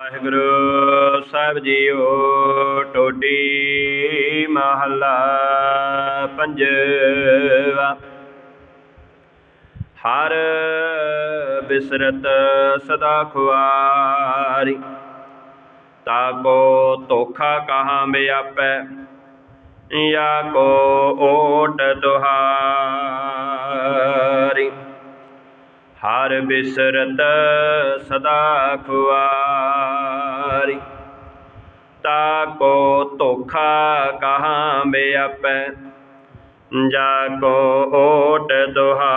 ਵਾਹਿਗੁਰੂ ਸਾਹਿਬ JIO, Todi ਮਹੱਲਾ ਪੰਜਵਾ। ਹਰ ਬਿਸਰਤ ਸਦਾ ਖੁਆਰੀ ਤਾਕੋ ਧੋਖਾ ਕਹਾਂ ਬਿਆਪੈ ਯਾ ਕੋ ਓਟ ਤੁਹਾਰੀ पार बिसरत सदा खुआरी। ताको धोखा कहाँ बेअप जाको ओट दोहारी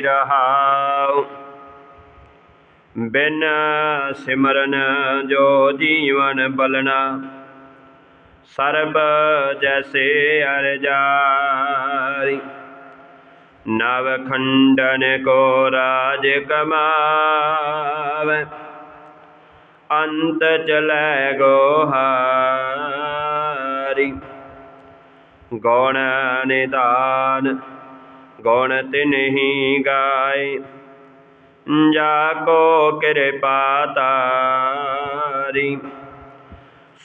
रहा बिन सिमरन जो जीवन बलना सर्ब जैसे अर अरजारी। नव खंडन को राज कमाव अंत चल गोहारी गौण निदान गौण तिन्हीं गाय जाको कृपा तारी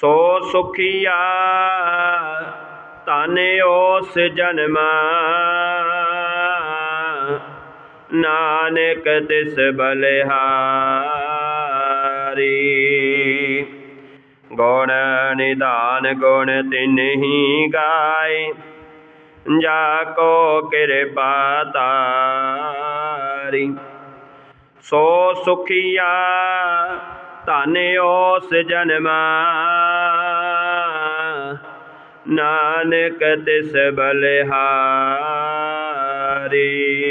सो सुखिया तन ओस जन्मा ਨਾਨਕ ਤਿਸ ਬਲਿਹਾਰੀ। ਗੁਣ ਨਿਦਾਨ ਗੁਣ ਤਿਨਹੀ ਗਾਏ, ਜਾ ਕੋ ਕਿਰਪਾ ਤਾਰੀ। ਸੋ ਸੁਖੀਆ ਧਨ ਉਸ ਜਨਮਾ, ਨਾਨਕ ਤਿਸ ਬਲਿਹਾਰੀ।